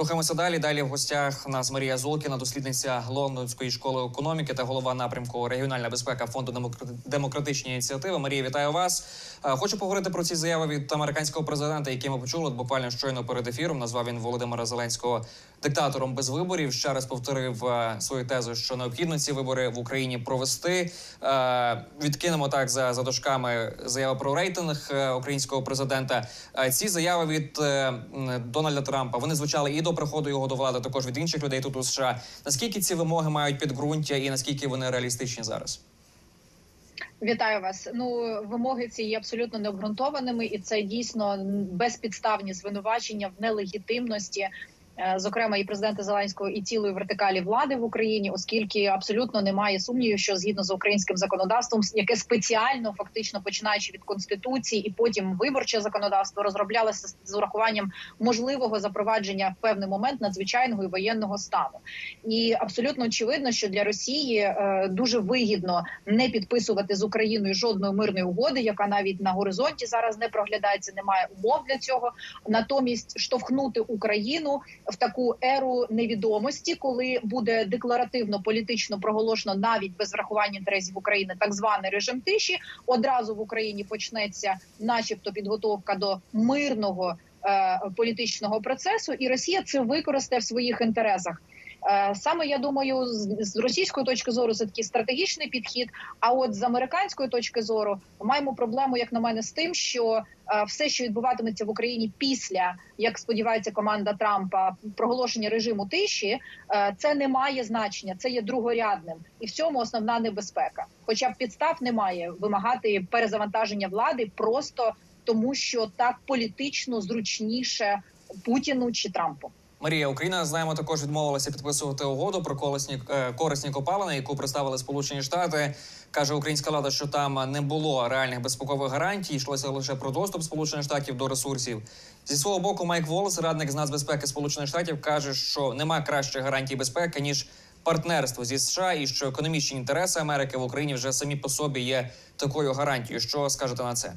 Рухаємося далі. Далі в гостях нас Марія Золкіна, дослідниця Лондонської школи економіки та голова напрямку регіональна безпека фонду «Демокра- демократичні ініціативи. Марія, вітаю вас. Е, Хочу поговорити про ці заяви від американського президента, які ми почули буквально щойно перед ефіром. Назвав він Володимира Зеленського диктатором без виборів. Ще раз повторив е, свою тезу, що необхідно ці вибори в Україні провести. Е, Відкинемо так за, за дошками заяви про рейтинг е, українського президента. Ці заяви від Дональда Трампа вони звучали і до приходу його до влади, також від інших людей тут у США. Наскільки ці вимоги мають підґрунтя і наскільки вони реалістичні зараз? Вітаю вас. Ну вимоги ці є абсолютно необґрунтованими, і це дійсно безпідставні звинувачення в нелегітимності. Е, Зокрема, і президента Зеленського і цілої вертикалі влади в Україні, оскільки абсолютно немає сумнівів, що згідно з українським законодавством, яке спеціально фактично починаючи від конституції і потім виборче законодавство розроблялося з урахуванням можливого запровадження в певний момент надзвичайного і воєнного стану. І абсолютно очевидно, що для Росії е, дуже вигідно не підписувати з Україною жодної мирної угоди, яка навіть на горизонті зараз не проглядається. Немає умов для цього. Натомість штовхнути Україну в таку еру невідомості, коли буде декларативно політично проголошено навіть без врахування інтересів України так званий режим тиші. Одразу в Україні почнеться, начебто, підготовка до мирного е, політичного процесу, і Росія це використає в своїх інтересах. Е, Саме я думаю, з, російської точки зору це такий стратегічний підхід. А от з американської точки зору маємо проблему, як на мене, з тим, що е, все, що відбуватиметься в Україні після, як сподівається команда Трампа, проголошення режиму тиші, е, це не має значення, це є другорядним, і в цьому основна небезпека. Хоча б підстав немає вимагати перезавантаження влади просто тому, що так політично зручніше Путіну чи Трампу. Марія Україна знаємо також відмовилася підписувати угоду про колесні е, корисні копалини, яку представили Сполучені Штати. каже українська влада, що там не було реальних безпекових гарантій, йшлося лише про доступ Сполучених Штатів до ресурсів. Зі свого боку, Майк Волс, радник з нацбезпеки Сполучених Штатів, каже, що нема кращих гарантій безпеки ніж партнерство зі США, і що економічні інтереси Америки в Україні вже самі по собі є такою гарантією. Що скажете на це?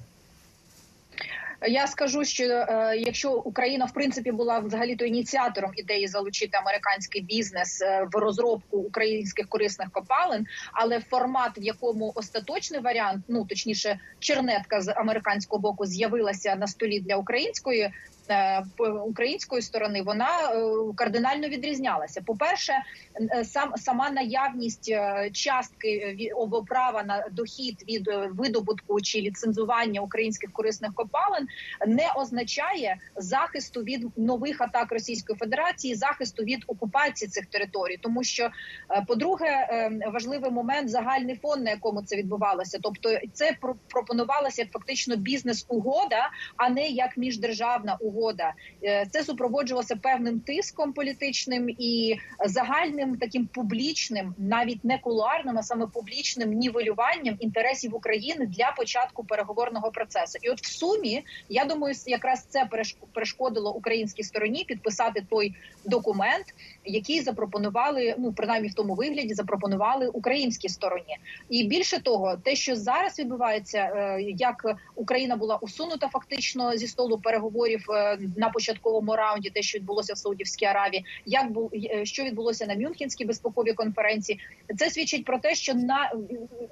Я скажу, що е, якщо Україна в принципі була взагалі то ініціатором ідеї залучити американський бізнес е, в розробку українських корисних копалин, але формат, в якому остаточний варіант, ну точніше, чернетка з американського боку з'явилася на столі для української. Е, Української сторони вона е, кардинально відрізнялася. По перше, сам сама наявність е, частки права на дохід від е, видобутку чи ліцензування українських корисних копалин не означає захисту від нових атак Російської Федерації, захисту від окупації цих територій, тому що, е, по-друге, е, важливий момент загальний фон, на якому це відбувалося. Тобто, це про- пропонувалося як фактично бізнес-угода, а не як міждержавна угода. Е, Це супроводжувалося певним тиском політичним і загальним таким публічним, навіть не кулуарним, а саме публічним нівелюванням інтересів України для початку переговорного процесу. І от в сумі я думаю, якраз це переш- перешкодило українській стороні підписати той документ, який запропонували, ну принаймні в тому вигляді, запропонували українській стороні. І більше того, те, що зараз відбувається, е, як Україна була усунута фактично зі столу переговорів е, на початковому раунді, те, що відбулося в Саудівській Аравії, як бу- е, що відбулося на Мюнхенській безпековій конференції, це свідчить про те, що на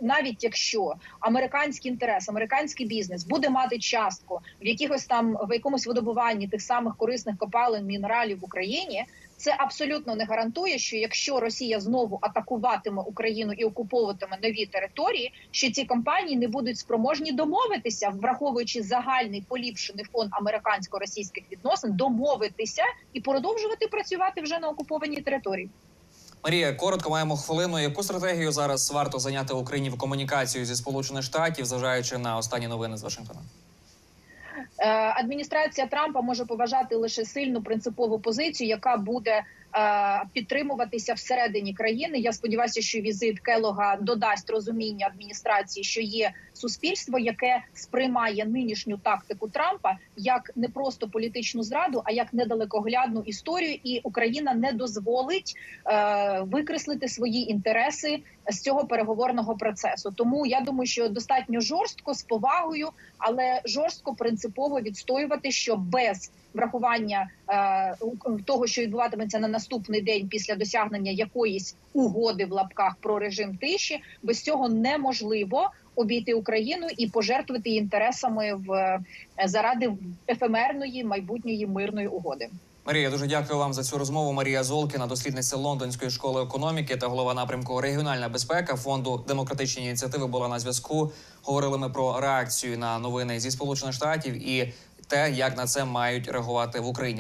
навіть якщо американський інтерес, американський бізнес буде мати частку в якихось там в якомусь видобуванні тих самих корисних копалин мінералів в Україні. Це абсолютно не гарантує, що якщо Росія знову атакуватиме Україну і окуповуватиме нові території, що ці компанії не будуть спроможні домовитися, враховуючи загальний поліпшений фон американсько-російських відносин, домовитися і продовжувати працювати вже на окупованій території. Марія, коротко маємо хвилину. Яку стратегію зараз варто зайняти Україні в комунікацію зі Сполучених Штатів, зважаючи на останні новини з Вашингтона? Е, адміністрація Трампа може поважати лише сильну принципову позицію, яка буде е, підтримуватися всередині країни. Я сподіваюся, що візит Келога додасть розуміння адміністрації, що є суспільство, яке сприймає нинішню тактику Трампа як не просто політичну зраду, а як недалекоглядну історію, і Україна не дозволить е, викреслити свої інтереси з цього переговорного процесу. Тому я думаю, що достатньо жорстко з повагою, але жорстко принципово відстоювати, що без врахування е, того, що відбуватиметься на наступний день після досягнення якоїсь угоди в лапках про режим тиші, без цього неможливо обійти Україну і пожертвувати її інтересами в е, заради ефемерної майбутньої мирної угоди. Марія, дуже дякую вам за цю розмову. Марія Золкіна, дослідниця Лондонської школи економіки та голова напрямку регіональна безпека фонду демократичні ініціативи була на зв'язку. Говорили ми про реакцію на новини зі сполучених штатів і те, як на це мають реагувати в Україні.